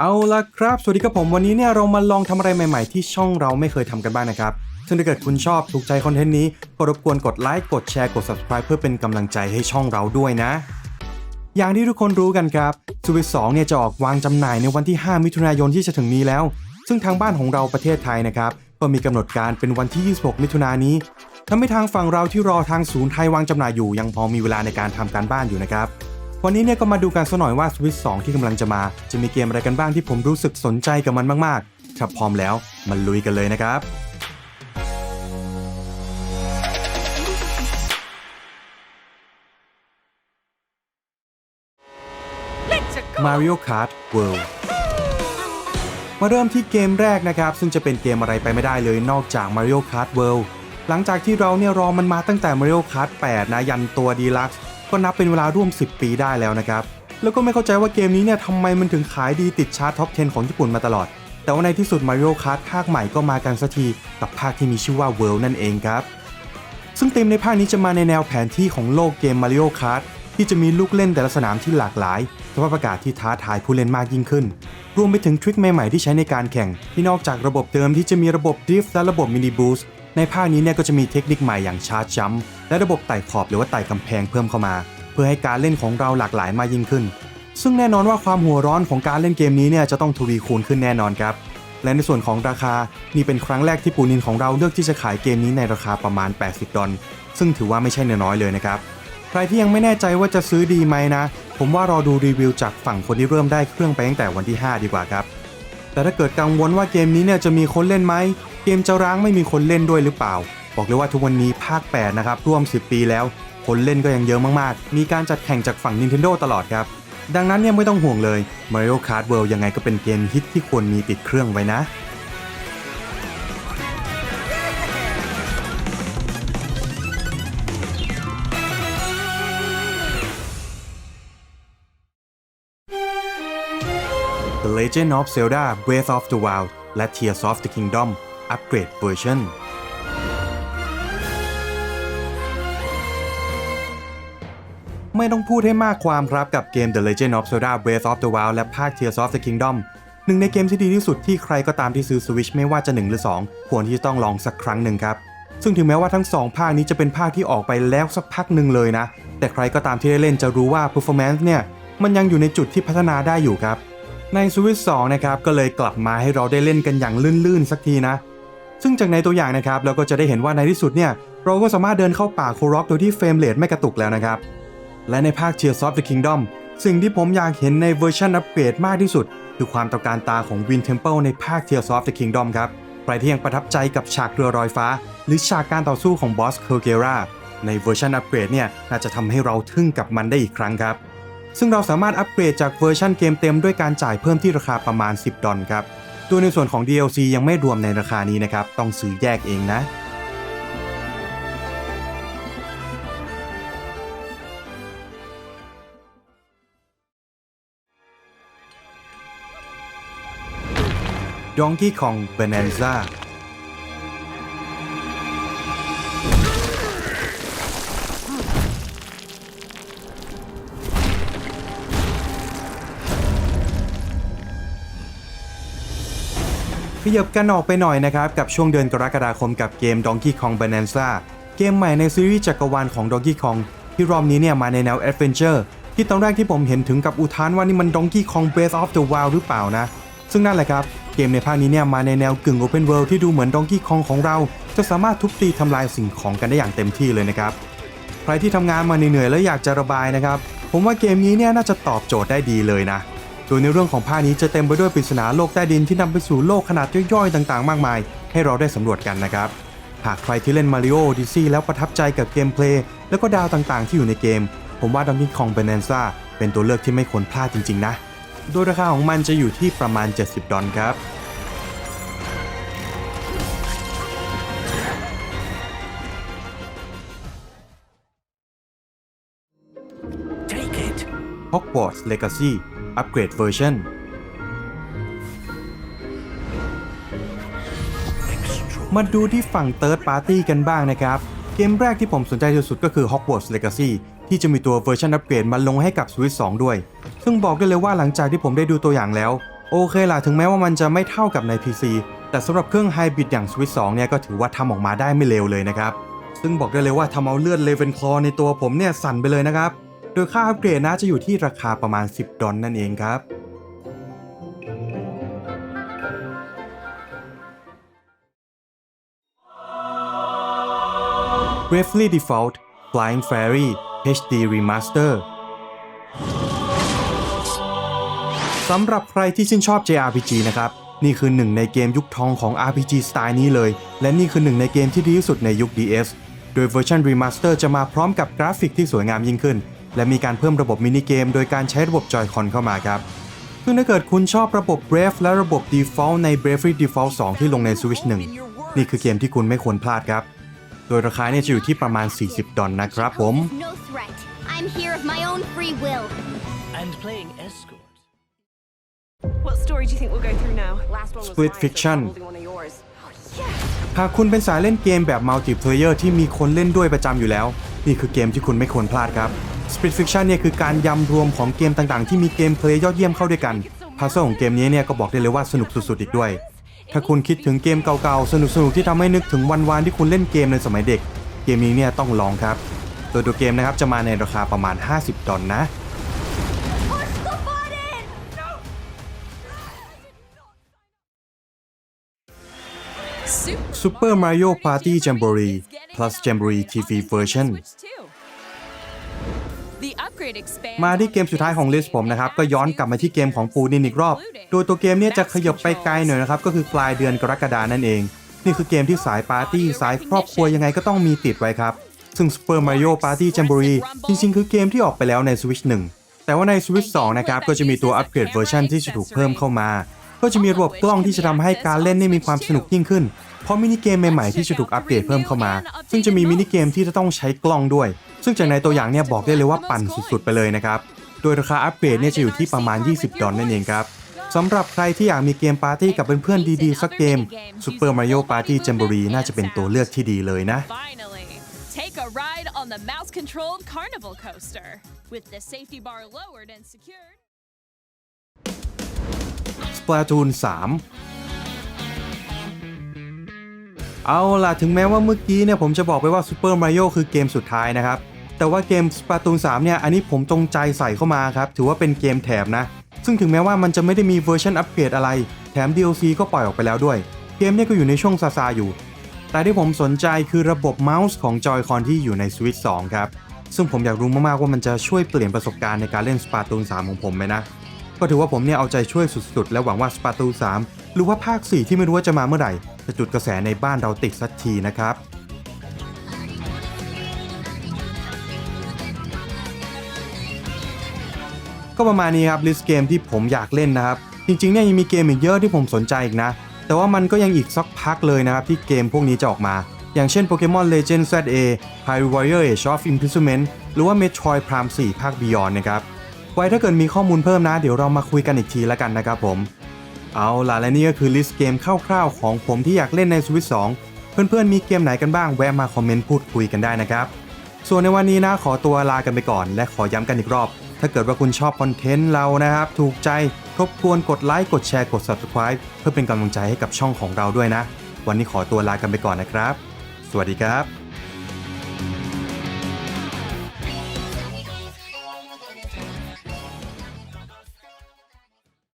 เอาละครับ สวัสดีครับผมวันนี้เนี่ยเรามาลองทำอะไรใหม่ ๆ ที่ช่องเราไม่เคยทำกันบ้างนะครับ ซึ่งถ้าเกิดคุณชอบถูกใจคอนเทนต์นี้ก็รบกวนกดไลค์กดแชร์กด subscribe เพื่อเป็นกำลังใจให้ช่องเราด้วยนะ อย่างที่ทุกคนรู้กันครับสวิต2เนี่ยจะออกวางจำหน่ายในวันที่ 5 มิถุนายนที่จะถึงนี้แล้ว ซึ่งทางบ้านของเราประเทศไทยนะครับก็มีกำหนดการเป็นวันที่ 26 มิถุนายนนี้ทำให้ทางฝั่งเราที่รอทางศูนย์ไทยวางจำหน่ายอยู่ยังพอมีเวลาในการทำการบ้านอยู่นะครับ วันนี้เนี่ยก็มาดูกันสักหน่อยว่า Switch 2 ที่กำลังจะมา จะมีเกมอะไรกันบ้างที่ผมรู้สึกสนใจกับมันมากๆ ถ้าพร้อมแล้วมาลุยกันเลยนะครับ Mario Kart World มาเริ่มที่เกมแรกนะครับ ซึ่งจะเป็นเกมอะไรไปไม่ได้เลยนอกจาก Mario Kart World หลังจากที่เราเนี่ยรอมันมาตั้งแต่ Mario Kart 8 นะ ยันตัว Deluxe ก็นับเป็นเวลาร่วม 10 ปีได้แล้วนะครับ แล้วก็ไม่เข้าใจว่าเกมนี้เนี่ยทำไมมันถึงขายดีติดชาร์ตท็อป 10 ของญี่ปุ่นมาตลอด แต่ว่าในที่สุด Mario Kart ภาคใหม่ก็มากันสักที กับภาคที่มีชื่อว่า World นั่นเองครับ ซึ่งธีมในภาคนี้จะมาในแนวแผนที่ของโลกเกม Mario Kart ที่จะมีลูกเล่นแต่ละสนามที่หลากหลายสภาพอากาศที่ท้าทายผู้เล่นมากยิ่งขึ้น รวมไปถึงทริคใหม่ๆที่ใช้ในการแข่ง ที่นอกจากระบบเดิมที่จะมีระบบดริฟต์และระบบมินิบูส ในภาคนี้เนี่ยก็จะมีเทคนิคใหม่อย่างชาร์จจัมป์และระบบไต่ขอบหรือว่าไต่กำแพงเพิ่มเข้ามา เพื่อให้การเล่นของเราหลากหลายมากยิ่งขึ้น ซึ่งแน่นอนว่าความหัวร้อนของการเล่นเกมนี้เนี่ยจะต้องทวีคูณขึ้นแน่นอนครับ และในส่วนของราคานี่เป็นครั้งแรกที่ปูนินของเราเลือกที่จะขายเกมนี้ในราคาประมาณ 80 ดอลซึ่งถือว่าไม่ใช่น้อยเลยนะครับใครที่ยังไม่แน่ใจว่าจะซื้อดีไหมนะ ผมว่ารอดูรีวิวจากฝั่งคนที่เริ่มได้เครื่องไปตั้งแต่วันที่ 5 ดีกว่าครับ แต่ถ้าเกิดกังวลว่าเกมนี้เนี่ยจะมีคนเล่นไหม เกมจะร้างไม่มีคนเล่นด้วยหรือเปล่า บอกเลยว่าทุกวันนี้ภาค 8 นะครับ ร่วม 10 ปีแล้ว คนเล่นก็ยังเยอะมากๆ มีการจัดแข่งจากฝั่ง Nintendo ตลอดครับ ดังนั้นเนี่ยไม่ต้องห่วงเลย Mario Kart World ยังไงก็เป็นเกมฮิตที่ควรมีติดเครื่องไว้นะ The Legend of Zelda Breath of the Wild และ Tears of the Kingdom Upgrade Version ไม่ต้องพูดให้มากความครับกับเกม The Legend of Zelda Breath of the Wild และภาค Tears of the Kingdom หนึ่งในเกมที่ดีที่สุดที่ใครก็ตามที่ซื้อ Switch ไม่ว่าจะ 1 หรือ 2 ควรที่จะต้องลองสักครั้งหนึ่งครับ ซึ่งถึงแม้ว่าทั้ง 2 ภาคนี้จะเป็นภาคที่ออกไปแล้วสักพักหนึ่งเลยนะ แต่ใครก็ตามที่ได้เล่นจะรู้ว่า performance เนี่ยมันยังอยู่ในจุดที่พัฒนาได้อยู่ครับ ใน Switch 2นะครับก็เลยกลับมาให้เราได้เล่นกันอย่างลื่นๆสักทีนะ ซึ่งจากในตัวอย่างนะครับเราก็จะได้เห็นว่าในที่สุดเนี่ยเราก็สามารถเดินเข้าป่าโคร็อกโดยที่เฟรมเรทไม่กระตุกแล้วนะครับ และในภาค Tears of the Kingdom สิ่งที่ผมอยากเห็นในเวอร์ชันอัปเกรดมากที่สุด คือความตระการตาของ Wind Temple ในภาค Tears of the Kingdom ครับใครที่ยังประทับใจกับฉากเรือรอยฟ้า หรือฉากการต่อสู้ของบอสเคอร์เกราในเวอร์ชันอัปเกรดเนี่ยน่าจะทำให้เราทึ่งกับมันได้อีกครั้งครับ ซึ่งเราสามารถอัปเกรดจากเวอร์ชันเกมเต็มด้วยการจ่ายเพิ่มที่ราคาประมาณ 10 ดอลครับโดยในส่วนของ DLC ยังไม่รวมในราคานี้นะครับ ต้องซื้อแยกเองนะ Donkey Kong Bonanza ขยับกันออกไปหน่อยนะครับ กับช่วงเดือนกรกฎาคมกับเกม Donkey Kong Bonanza เกมใหม่ในซีรีส์จักรวาลของ Donkey Kong ที่รอบนี้เนี่ยมาในแนว Adventure ที่ตอนแรกที่ผมเห็นถึงกับอุทานว่านี่มัน Donkey Kong Breath of the Wild หรือเปล่านะ ซึ่งนั่นแหละครับ เกมในภาคนี้เนี่ยมาในแนวกึ่ง Open World ที่ดูเหมือน Donkey Kong ของเรา จะสามารถทุบตีทำลายสิ่งของกันได้อย่างเต็มที่เลยนะครับใครที่ทำงานมาเหนื่อยๆแล้วอยากจะระบายนะครับผมว่าเกมนี้เนี่ยน่าจะตอบโจทย์ได้ดีเลยนะ โดยในเรื่องของภาคนี้จะเต็มไปด้วยปริศนาโลกใต้ดินที่นำไปสู่โลกขนาดย่อยๆต่างๆ มากมาย ให้เราได้สำรวจกันนะครับ หากใครที่เล่น Mario Odyssey แล้วประทับใจกับเกมเพลย์แล้วก็ดาวต่างๆ ที่อยู่ในเกม ผมว่า Donkey Kong Bonanza เป็นตัวเลือกที่ไม่ควรพลาดจริง ๆ นะ โดยราคาของมันจะอยู่ที่ประมาณ 70 ดอลครับ Take it. Hogwarts Legacy Upgrade Version มาดูที่ฝั่ง Third Party กันบ้างนะครับ เกมแรกที่ผมสนใจที่สุดก็คือ Hogwarts Legacy ที่จะมีตัวเวอร์ชันอัปเกรดมาลงให้กับ Switch 2 ด้วย ซึ่งบอกได้เลยว่าหลังจากที่ผมได้ดูตัวอย่างแล้ว โอเคล่ะถึงแม้ว่ามันจะไม่เท่ากับใน PC แต่สำหรับเครื่องไฮบริดอย่าง Switch 2 เนี่ยก็ถือว่าทำออกมาได้ไม่เลวเลยนะครับ ซึ่งบอกได้เลยว่าทำเอาเลือดเลเวนคลอในตัวผมเนี่ยสั่นไปเลยนะครับโดยค่าอัปเกรดนะจะอยู่ที่ราคาประมาณ 10 ดอลนั่นเองครับ Bravely Default Flying Fairy HD Remaster สำหรับใครที่ชื่นชอบ JRPG นะครับ นี่คือหนึ่งในเกมยุคทองของ RPG สไตล์นี้เลย และนี่คือหนึ่งในเกมที่ดีที่สุดในยุค DS โดยเวอร์ชัน Remaster จะมาพร้อมกับกราฟิกที่สวยงามยิ่งขึ้น และมีการเพิ่มระบบมินิเกมโดยการใช้ระบบจอยคอนเข้ามาครับซึ่งถ้าเกิดคุณชอบระบบ Brave และระบบ Default ใน Bravely Default 2 ที่ลงใน Switch 1 นี่คือเกมที่คุณไม่ควรพลาดครับ โดยราคาเนี่ยจะอยู่ที่ประมาณ 40 ดอลนะครับผม No threat. I'm here of my own free will. And playing escort. What story do you think we'll go through now? Last one was Split mine, so fiction. I'm holding one of yours. หากคุณเป็นสายเล่นเกมแบบมัลติเพลเยอร์ที่มีคนเล่นด้วยประจำอยู่แล้ว นี่คือเกมที่คุณไม่ควรพลาดครับ Split Fiction เนี่ยคือการยำรวมของเกมต่างๆ ที่มีเกมเพลย์ยอดเยี่ยมเข้าด้วยกันพาร์ซของเกมนี้เนี่ยก็บอกได้เลยว่าสนุกสุดๆ อีกด้วย ถ้าคุณคิดถึงเกมเก่าๆ สนุกๆ ที่ทำให้นึกถึงวันวานที่คุณเล่นเกมในสมัยเด็ก เกมนี้เนี่ยต้องลองครับ โดยตัวเกมนะครับจะมาในราคาประมาณ 50 ดอลนะ Push the button! Super Mario Party Jamboree plus Jamboree TV version มาที่เกมสุดท้ายของลิสต์ผมนะครับ ก็ย้อนกลับมาที่เกมของปูนินอีกรอบ โดยตัวเกมเนี่ยจะขยับไปไกลหน่อยนะครับ ก็คือปลายเดือนกรกฎานั่นเอง นี่คือเกมที่สายปาร์ตี้สายครอบครัวยังไงก็ต้องมีติดไว้ครับ ซึ่ง Super Mario Party Jamboree จริงๆ คือเกมที่ออกไปแล้วใน Switch 1 แต่ว่าใน Switch 2 นะครับ ก็จะมีตัวอัปเกรดเวอร์ชันที่จะถูกเพิ่มเข้ามา ก็จะมีระบบกล้องที่จะทำให้การเล่นได้มีความสนุกยิ่งขึ้น เพราะมินิเกมใหม่ๆที่จะถูกอัปเกรดเพิ่มเข้ามา ซึ่งจะมีมินิเกมที่จะต้องใช้กล้องด้วย ซึ่งจากในตัวอย่างเนี่ยบอกได้เลยว่าปั่นสุดๆไปเลยนะครับ โดยราคาอัปเกรดเนี่ยจะอยู่ที่ประมาณ 20 ดอลลาร์นั่นเองครับสำหรับใครที่อยากมีเกมปาร์ตี้กับเพื่อนๆดีๆ สักเกม Super Mario Party Jamboree น่าจะเป็นตัวเลือกที่ดีเลยนะ Finally, take a ride on the mouse controlled carnival coaster. With the safety bar lowered and secured. Splatoon 3 เอาล่ะถึงแม้ว่าเมื่อกี้เนี่ยผมจะบอกไปว่า Super Mario คือเกมสุดท้ายนะครับ แต่ว่าเกม Splatoon 3เนี่ยอันนี้ผมจงใจใส่เข้ามาครับ ถือว่าเป็นเกมแถมนะ ซึ่งถึงแม้ว่ามันจะไม่ได้มีเวอร์ชันอัปเกรดอะไร แถม DLC ก็ปล่อยออกไปแล้วด้วย เกมเนี่ยก็อยู่ในช่วงซาซาอยู่ แต่ที่ผมสนใจคือระบบเมาส์ของ Joy-Con ที่อยู่ใน Switch 2 ครับ ซึ่งผมอยากรู้มากๆว่ามันจะช่วยเปลี่ยนประสบการณ์ในการเล่น Splatoon 3ของผมไหมนะ ก็ถือว่าผมเนี่ยเอาใจช่วยสุดๆ และหวังว่า Splatoon 3หรือว่าภาค 4 ที่ไม่รู้ว่าจะมาเมื่อไหร่จะจุดกระแสในบ้านเราติดสักทีนะครับก็ประมาณนี้ครับลิสต์เกมที่ผมอยากเล่นนะครับ จริงๆเนี่ยยังมีเกมอีกเยอะที่ผมสนใจอีกนะ แต่ว่ามันก็ยังอีกสักพักเลยนะครับ ที่เกมพวกนี้จะออกมา อย่างเช่น Pokemon Legend ZA Hyrule Warrior Age of Imprisonment หรือว่า Metroid Prime 4 ภาค Beyond นะครับ ไว้ถ้าเกิดมีข้อมูลเพิ่มนะ เดี๋ยวเรามาคุยกันอีกทีแล้วกันนะครับผม เอาล่ะและนี่ก็คือลิสต์เกมคร่าวๆของผมที่อยากเล่นใน Switch 2เพื่อนๆมีเกมไหนกันบ้างแวะมาคอมเมนต์พูดคุยกันได้นะครับ ส่วนในวันนี้นะขอตัวลากันไปก่อน และขอย้ำกันอีกรอบ ถ้าเกิดว่าคุณชอบคอนเทนต์เรานะครับ ถูกใจรบกวนกดไลค์กดแชร์กด Subscribe เพื่อเป็นกำลังใจให้กับช่องของเราด้วยนะ วันนี้ขอตัวลากันไปก่อนนะครับ สวัสดีครับ